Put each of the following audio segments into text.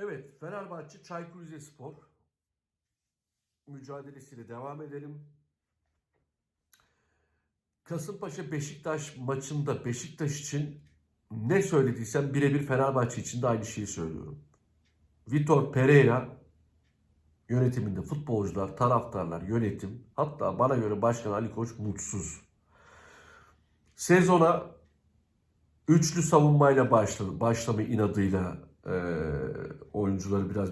Evet, Fenerbahçe Çaykur Rizespor mücadelesiyle devam edelim. Kasımpaşa Beşiktaş maçında Beşiktaş için ne söylediysem birebir Fenerbahçe için de aynı şeyi söylüyorum. Vitor Pereira yönetiminde futbolcular, taraftarlar, yönetim hatta bana göre Başkan Ali Koç mutsuz. Sezona üçlü savunmayla başladı. Başlama inadıyla e, oyuncuları biraz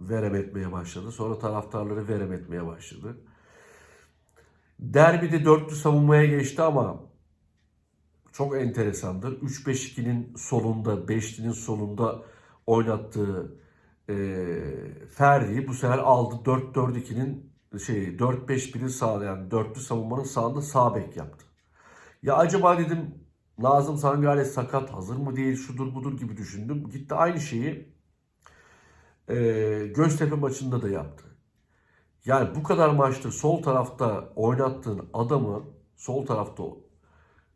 verem etmeye başladı. Sonra taraftarları verem etmeye başladı. Derbide dörtlü savunmaya geçti ama çok enteresandır. 3-5-2'nin solunda, 5'linin solunda oynattığı e, Ferdi'yi bu sefer aldı 4-4-2'nin şey 4-5-1'in sağ yani dörtlü savunmanın sağında sağ bek yaptı. Ya acaba dedim Nazım Sangare sakat hazır mı değil şudur budur gibi düşündüm. Gitti aynı şeyi e, Göztepe maçında da yaptı. Yani bu kadar maçtır sol tarafta oynattığın adamı sol tarafta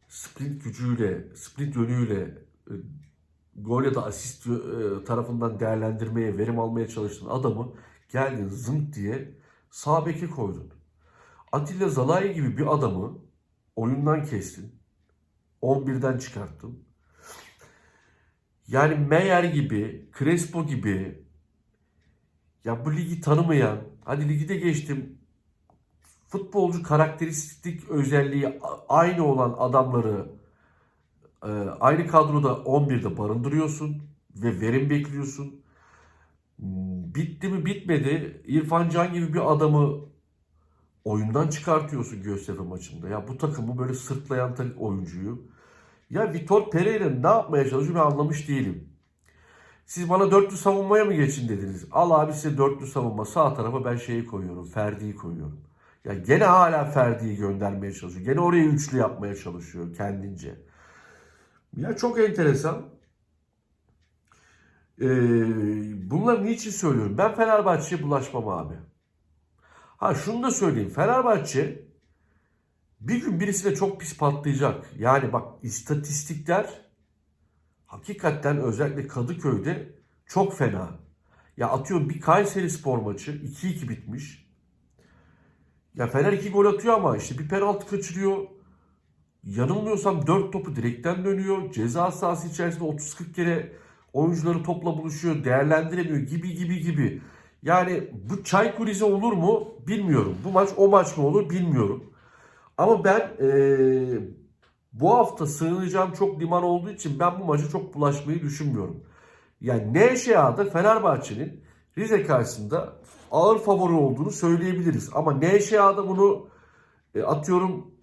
sprint gücüyle, sprint yönüyle e, gol ya da asist e, tarafından değerlendirmeye, verim almaya çalıştığın adamı geldin zınk diye sağ beke koydun. Atilla Zalai gibi bir adamı oyundan kestin. 11'den çıkarttın. Yani Meyer gibi, Crespo gibi ya bu ligi tanımayan, hadi ligi de geçtim. Futbolcu karakteristik özelliği aynı olan adamları e, aynı kadroda 11'de barındırıyorsun ve verim bekliyorsun. Bitti mi bitmedi. İrfan Can gibi bir adamı oyundan çıkartıyorsun Göztepe maçında. Ya bu takımı böyle sırtlayan oyuncuyu. Ya Vitor Pereira ne yapmaya çalışıyor ben anlamış değilim. Siz bana dörtlü savunmaya mı geçin dediniz? Al abi size dörtlü savunma. Sağ tarafa ben şeyi koyuyorum. Ferdi'yi koyuyorum. Ya gene hala Ferdi'yi göndermeye çalışıyor. Gene orayı üçlü yapmaya çalışıyor kendince. Ya çok enteresan. Ee, bunları niçin söylüyorum? Ben Fenerbahçe'ye bulaşmam abi. Ha şunu da söyleyeyim. Fenerbahçe bir gün birisine çok pis patlayacak. Yani bak istatistikler hakikaten özellikle Kadıköy'de çok fena. Ya atıyorum bir Kayseri spor maçı 2-2 bitmiş. Ya Fener 2 gol atıyor ama işte bir penaltı kaçırıyor. Yanılmıyorsam 4 topu direkten dönüyor. Ceza sahası içerisinde 30-40 kere oyuncuları topla buluşuyor. Değerlendiremiyor gibi gibi gibi. Yani bu Çaykur Rize olur mu bilmiyorum. Bu maç o maç mı olur bilmiyorum. Ama ben eee, bu hafta sığınacağım çok liman olduğu için ben bu maça çok bulaşmayı düşünmüyorum. Yani NŞA'da Fenerbahçe'nin Rize karşısında ağır favori olduğunu söyleyebiliriz. Ama NŞA'da bunu e, atıyorum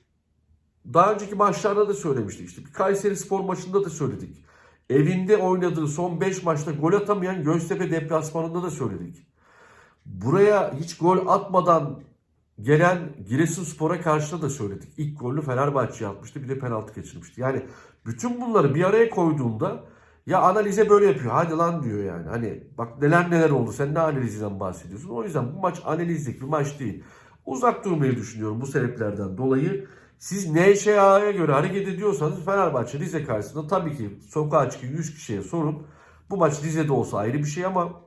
daha önceki maçlarda da söylemiştik. İşte bir Kayseri Spor maçında da söyledik. Evinde oynadığı son 5 maçta gol atamayan Göztepe deplasmanında da söyledik. Buraya hiç gol atmadan gelen Giresunspor'a karşı da söyledik. İlk golünü Fenerbahçe atmıştı. Bir de penaltı kaçırmıştı. Yani bütün bunları bir araya koyduğunda ya analize böyle yapıyor. Hadi lan diyor yani. Hani bak neler neler oldu. Sen ne analizinden bahsediyorsun? O yüzden bu maç analizlik bir maç değil. Uzak durmayı düşünüyorum bu sebeplerden dolayı. Siz NŞA'ya göre hareket ediyorsanız Fenerbahçe Rize karşısında tabii ki sokağa çıkın 100 kişiye sorun. Bu maç Rize'de olsa ayrı bir şey ama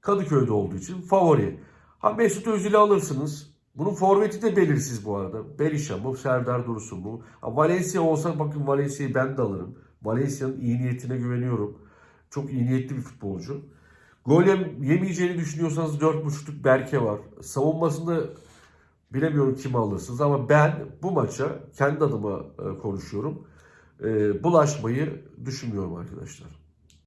Kadıköy'de olduğu için favori. Ha Mesut Özil'i alırsınız. Bunun forveti de belirsiz bu arada. Berisha mı, Serdar Dursun? Ha, Valencia olsa bakın Valencia'yı ben de alırım. Valencia'nın iyi niyetine güveniyorum. Çok iyi niyetli bir futbolcu. Gol yem- yemeyeceğini düşünüyorsanız 4.5'luk Berke var. Savunmasında bilemiyorum kimi alırsınız ama ben bu maça kendi adıma e, konuşuyorum. E, bulaşmayı düşünmüyorum arkadaşlar.